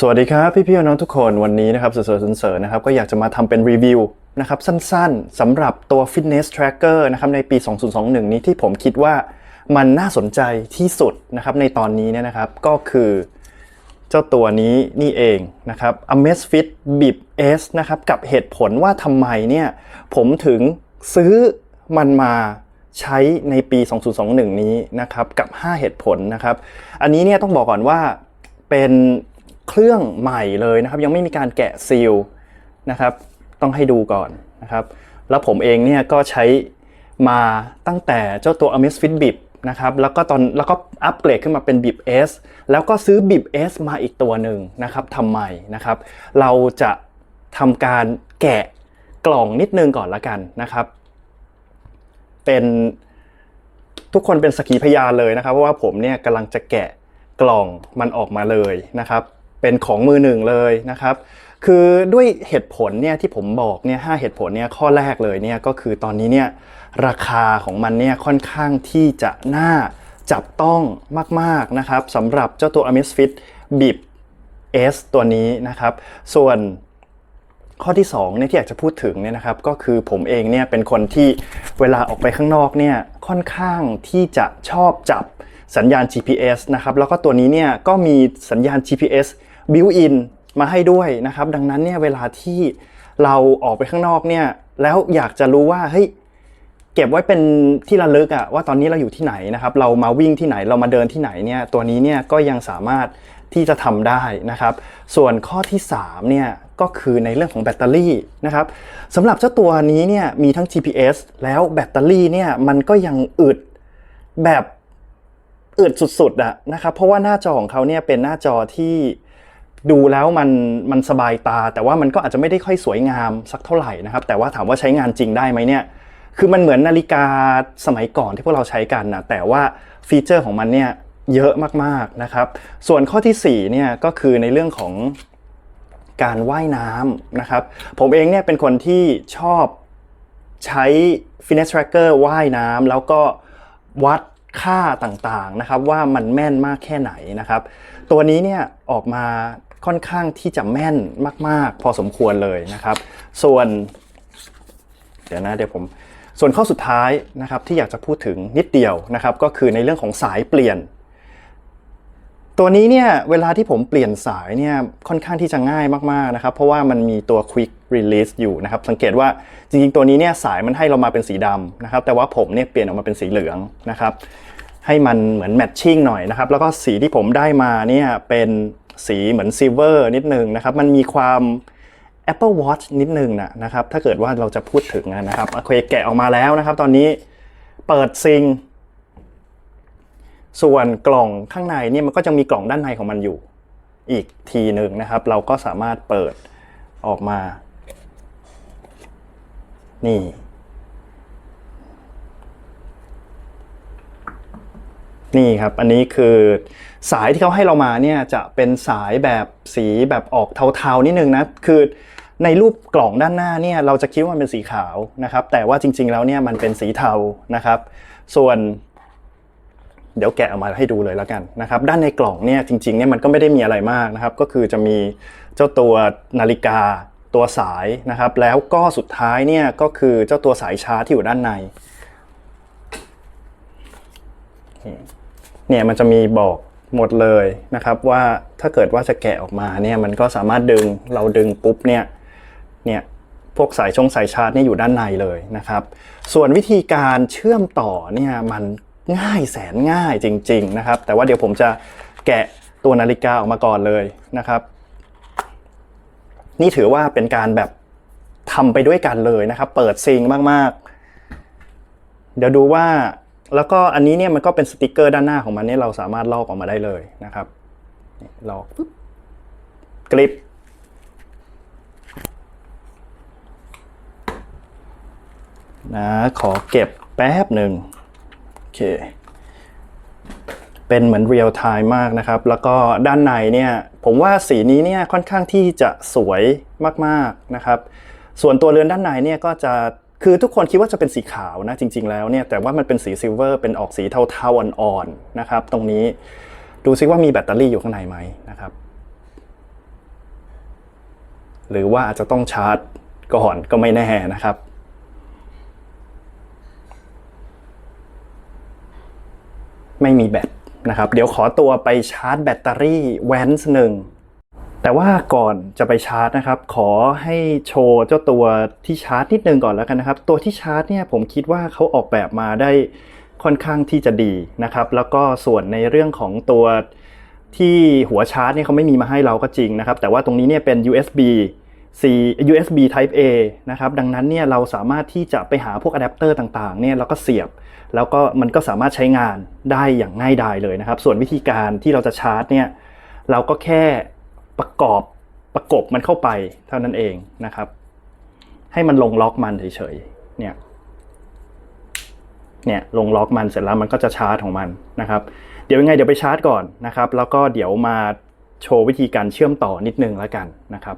สวัสดีครับพี่ๆน้องทุกคนวันนี้นะครับเสวยๆสนๆนะครับก็อยากจะมาทำเป็นรีวิวนะครับสั้นๆสำหรับตัว Fitness Tracker นะครับในปี 2021 นี้ที่ผมคิดว่ามันน่าสนใจที่สุดนะครับในตอนนี้เนี่ยนะครับก็คือเจ้าตัวนี้นี่เองนะครับ Amazfit Bip S นะครับกับเหตุผลว่าทำไมเนี่ยผมถึงซื้อมันมาใช้ในปี 2021 นี้นะครับกับ 5 เหตุผลนะครับ อันนี้เนี่ยต้องบอกก่อนว่าเป็น เครื่องใหม่เลยนะครับ ยังไม่มีการแกะซีลนะครับ ต้องให้ดูก่อนนะครับ แล้วผมเองเนี่ยก็ใช้มาตั้งแต่เจ้าตัว Amazfit Bip นะครับแล้วก็ตอนแล้วก็อัปเกรดขึ้นมาเป็น Bip S แล้วก็ซื้อ Bip S มาอีกตัวหนึ่งนะครับทำไมนะครับ เราจะทำการแกะกล่องนิดนึงก่อนละกันนะครับ เป็นทุกคนเป็นสกีพยานเลยนะครับเพราะว่าผมเนี่ยกำลังจะแกะกล่องมันออกมาเลยนะครับ เป็นของมือหนึ่งเลยนะครับคือด้วยเหตุผลเนี่ยที่ผมบอกเนี่ยหเหตุผลเนี่ยข้อแรกเลยเนี่ยก็คือตอนนี้เนี่ยราคาของมันเนี่ยค่อนข้างที่จะน่าจับต้องมากๆนะครับสำหรับเจ้าตัว Amazfit Bip S ตัวนี้นะครับ ส่วนข้อที่2เนี่ยที่อยากจะพูดถึงเนี่ยนะครับก็คือผมเองเนี่ยเป็นคนที่เวลาออกไปข้างนอกเนี่ยค่อนข้างที่จะชอบจับสัญญาณ GPS นะครับแล้วก็ตัวนี้เนี่ยก็มีสัญญาณ GPS built-in มาให้ด้วยนะครับ ดังนั้นเนี่ยเวลาที่เราออกไปข้างนอกเนี่ย แล้วอยากจะรู้ว่าเฮ้ยเก็บไว้เป็นที่ระลึกอะว่าตอนนี้เราอยู่ที่ไหนนะครับ เรามาวิ่งที่ไหนเรามาเดินที่ไหนเนี่ยตัวนี้เนี่ยก็ยังสามารถที่จะทำได้นะครับ ส่วนข้อที่3เนี่ยก็คือในเรื่องของแบตเตอรี่นะครับสำหรับเจ้าตัวนี้เนี่ยมีทั้ง GPS แล้วแบตเตอรี่เนี่ยมันก็ยังอึดแบบอึดสุดๆอะนะครับเพราะว่าหน้าจอของเขาเนี่ยเป็นหน้าจอที่ ดูแล้วมันมันสบายตา แต่ว่ามันก็อาจจะไม่ได้ค่อยสวยงามสักเท่าไหร่นะครับ แต่ว่าถามว่าใช้งานจริงได้ไหมเนี่ยคือมันเหมือนนาฬิกาสมัยก่อนที่พวกเราใช้กันนะแต่ว่าฟีเจอร์ของมันเนี่ยเยอะมากๆนะครับ ส่วนข้อที่4เนี่ยก็คือในเรื่องของการว่ายน้ำนะครับ ผมเองเนี่ยเป็นคนที่ชอบใช้ Fitness Tracker ว่ายน้ำแล้วก็วัดค่าต่างๆนะครับ ว่ามันแม่นมากแค่ไหนนะครับ ตัวนี้เนี่ยออกมา ค่อนข้างที่จะแม่นมาก ๆ พอสมควรเลยนะครับ ส่วน เดี๋ยวนะเดี๋ยวผมส่วนข้อสุดท้ายนะครับที่อยากจะพูดถึงนิดเดียวนะครับ ก็คือในเรื่องของสายเปลี่ยน ตัวนี้เนี่ยเวลาที่ผมเปลี่ยนสายเนี่ยค่อนข้างที่จะง่ายมากๆนะครับ เพราะว่ามันมีตัว quick release อยู่นะครับ สังเกตว่าจริงๆตัวนี้เนี่ยสายมันให้เรามาเป็นสีดำนะครับ แต่ว่าผมเนี่ยเปลี่ยนออกมาเป็นสีเหลืองนะครับ ให้มันเหมือนแมทชิ่งหน่อยนะครับ แล้วก็สีที่ผมได้มาเนี่ยเป็น สีเหมือนซิลเวอร์นิดนึงนะครับ มันมีความ Apple Watch นิดนึงนะนะครับ ถ้าเกิดว่าเราจะพูดถึงนะครับโอเคแกะออกมาแล้วนะครับ ตอนนี้เปิดซิง ส่วนกล่องข้างในเนี่ยมันก็จะมีกล่องด้านในของมันอยู่ อีกทีหนึ่งนะครับ เราก็สามารถเปิดออกมา นี่ นี่ครับ อันนี้คือสายที่เขาให้เรามาเนี่ยจะเป็นสายแบบสีแบบออกเทาๆนิดนึงนะ คือในรูปกล่องด้านหน้าเนี่ยเราจะคิดว่ามันเป็นสีขาวนะครับ แต่ว่าจริง ๆ แล้วเนี่ยมันเป็นสีเทานะครับ ส่วนเดี๋ยวแกะออกมาให้ดูเลยแล้วกันนะครับ ด้านในกล่องเนี่ยจริงๆเนี่ยมันก็ไม่ได้มีอะไรมากนะครับ ก็คือจะมีเจ้าตัวนาฬิกาตัวสายนะครับ แล้วก็สุดท้ายเนี่ยก็คือเจ้าตัวสายชาร์จที่อยู่ด้านใน เนี่ยมันจะมีบอกหมดเลยนะครับว่าถ้าเกิดว่าจะแกะออกมาเนี่ยมันก็สามารถดึงเราดึงปุ๊บเนี่ยเนี่ยพวกสายชงสายชาร์จเนี่ยอยู่ด้านในเลยนะครับ ส่วนวิธีการเชื่อมต่อเนี่ยมันง่ายแสนง่ายจริง ๆนะครับ แต่ว่าเดี๋ยวผมจะแกะตัวนาฬิกาออกมาก่อนเลยนะครับ นี่ถือว่าเป็นการแบบทำไปด้วยกันเลยนะครับ เปิดซิงมากๆ เดี๋ยวดูว่า แล้วก็อันนี้เนี่ยมันก็เป็นสติกเกอร์ด้านหน้าของมันเนี่ยเราสามารถลอกออกมาได้เลยนะครับนี่ลอกปุ๊บกริปนะขอเก็บแป๊บหนึ่งโอเค เป็นเหมือนเรียลไทม์มากนะครับ แล้วก็ด้านในเนี่ย ผมว่าสีนี้เนี่ยค่อนข้างที่จะสวยมากๆนะครับ ส่วนตัวเรือนด้านในเนี่ยก็จะ คือทุกคนคิดว่าจะเป็นสีขาวนะจริง ๆ แล้วเนี่ยแต่ว่ามันเป็นสีซิลเวอร์เป็นออกสีเทาๆอ่อนๆนะครับ ตรงนี้ดูซิว่ามีแบตเตอรี่อยู่ข้างในไหมนะครับ หรือว่าอาจจะต้องชาร์จก่อนก็ไม่แน่นะครับ ไม่มีแบตนะครับ เดี๋ยวขอตัวไปชาร์จแบตเตอรี่แวนส์หนึ่ง แต่ว่าก่อนจะไปชาร์จนะครับ ขอให้โชว์เจ้าตัวที่ชาร์จนิดนึงก่อนแล้วกันนะครับ ตัวที่ชาร์จเนี่ยผมคิดว่าเขาออกแบบมาได้ค่อนข้างที่จะดีนะครับ แล้วก็ส่วนในเรื่องของตัวที่หัวชาร์จเนี่ยเขาไม่มีมาให้เราก็จริงนะครับ แต่ว่าตรงนี้เนี่ยเป็น USB C USB Type A นะครับ ดังนั้นเนี่ยเราสามารถที่จะไปหาพวกอะแดปเตอร์ต่างๆเนี่ยแล้วก็เสียบ แล้วก็มันก็สามารถใช้งานได้อย่างง่ายดายเลยนะครับ ส่วนวิธีการที่เราจะชาร์จเนี่ยเราก็แค่ ประกอบประกบมันเข้าไปเท่านั้นเองนะครับ ให้มันลงล็อกมันเฉยๆเนี่ยเนี่ยลงล็อกมันเสร็จแล้วมันก็จะชาร์จของมันนะครับ เดี๋ยวยังไงเดี๋ยวไปชาร์จก่อนนะครับ แล้วก็เดี๋ยวมาโชว์วิธีการเชื่อมต่อนิดนึงแล้วกันนะครับ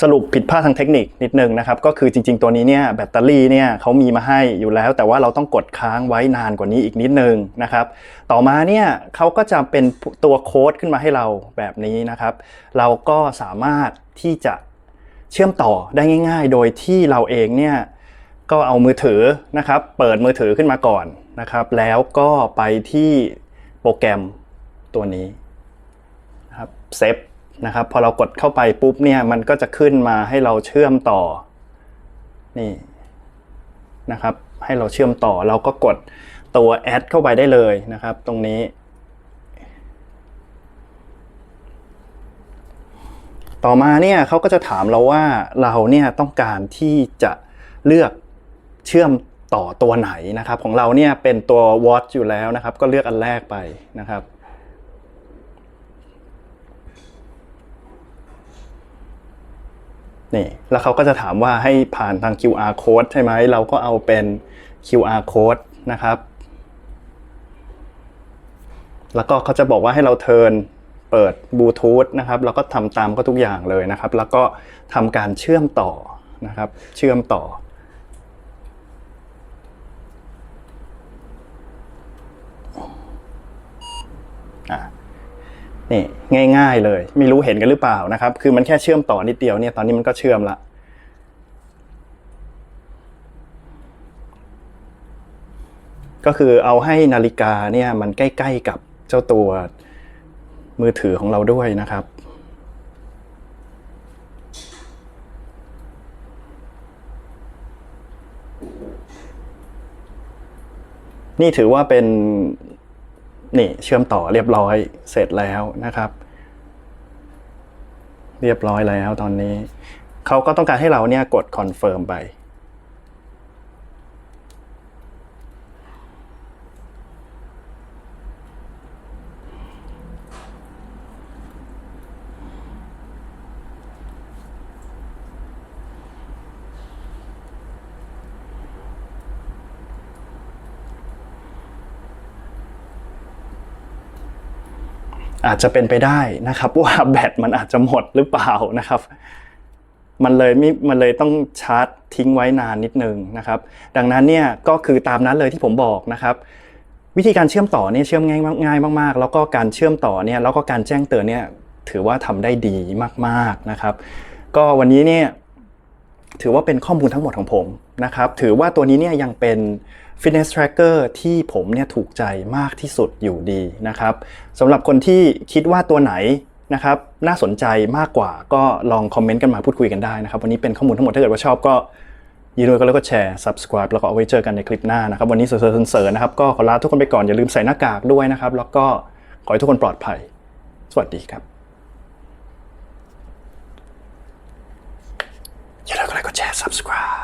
สรุปผิดพลาดทางเทคนิคนิดนึงนะครับ ก็คือจริง ๆ ตัวนี้เนี่ยแบตเตอรี่เนี่ยเขามีมาให้อยู่แล้ว แต่ว่าเราต้องกดค้างไว้นานกว่านี้อีกนิดนึงนะครับ ต่อมาเนี่ยเขาก็จะเป็นตัวโค้ดขึ้นมาให้เราแบบนี้นะครับ เราก็สามารถที่จะเชื่อมต่อได้ง่าย ๆ โดยที่เราเองเนี่ยก็เอามือถือนะครับ เปิดมือถือขึ้นมาก่อนนะครับ แล้วก็ไปที่โปรแกรมตัวนี้นะครับเซฟ นะครับ พอเรากดเข้าไปปุ๊บเนี่ยมันก็จะขึ้นมาให้เราเชื่อมต่อนี่นะครับ ให้เราเชื่อมต่อเราก็กดตัวแอดเข้าไปได้เลยนะครับ ตรงนี้ต่อมาเนี่ยเขาก็จะถามเราว่าเราเนี่ยต้องการที่จะเลือกเชื่อมต่อตัวไหนนะครับ ของเราเนี่ยเป็นตัว watch อยู่แล้วนะครับ ก็เลือกอันแรกไปนะครับ นี่แล้วเขาก็จะถามว่าให้ผ่านทาง QR code ใช่ไหมเราก็เอาเป็น QR code นะครับ แล้วก็เขาจะบอกว่าให้เราเทิร์นเปิดบลูทูธนะครับแล้วก็ทำตามก็ทุกอย่างเลยนะครับ แล้วก็ทำการเชื่อมต่อนะครับ เชื่อมต่อ นี่ง่าย ๆเลย ไม่รู้เห็นกันหรือเปล่านะครับ คือมันแค่เชื่อมต่อนิดเดียวเนี่ยตอนนี้มันก็เชื่อมละก็คือเอาให้นาฬิกาเนี่ยมันใกล้ ๆกับเจ้าตัวมือถือของเราด้วยนะครับ นี่ถือว่าเป็น นี่เชื่อมต่อเรียบร้อยเสร็จแล้วนะครับ เรียบร้อยแล้วตอนนี้ เขาก็ต้องการให้เราเนี่ยกดคอนเฟิร์มไป อาจจะเป็นไปได้นะครับว่าแบตมันอาจจะหมดหรือเปล่านะครับ มันเลยไม่มันเลยต้องชาร์จทิ้งไว้นานนิดนึงนะครับ ดังนั้นเนี่ยก็คือตามนั้นเลยที่ผมบอกนะครับ วิธีการเชื่อมต่อเนี่ยเชื่อมง่ายง่ายมากๆ แล้วก็การเชื่อมต่อเนี่ยแล้วก็การแจ้งเตือนเนี่ยถือว่าทำได้ดีมากๆนะครับ ก็วันนี้เนี่ย ถือว่าเป็นข้อมูลทั้งหมดของผมนะครับถือว่าตัวนี้เนี่ยยังเป็น Fitness Tracker ที่ผมเนี่ยถูกใจมากที่สุดอยู่ดีนะครับสำหรับคนที่คิดว่าตัวไหนนะครับน่าสนใจมากกว่าก็ลองคอมเมนต์กันมาพูดคุยกันได้นะครับวันนี้เป็นข้อมูลทั้งหมดถ้าเกิดว่าชอบก็ย่าลืมกดไลค์กดแชร์ subscribe แล้วก็เอาไว้เจอกันในคลิปหน้านะครับวันนี้เสริร์เสริร์นะครับก็ขอลาทุกคนไปก่อนอย่าลืมใส่หน้ากากด้วยนะครับแล้วก็ขอให้ทุกคนปลอดภัย สวัสดีครับ subscribe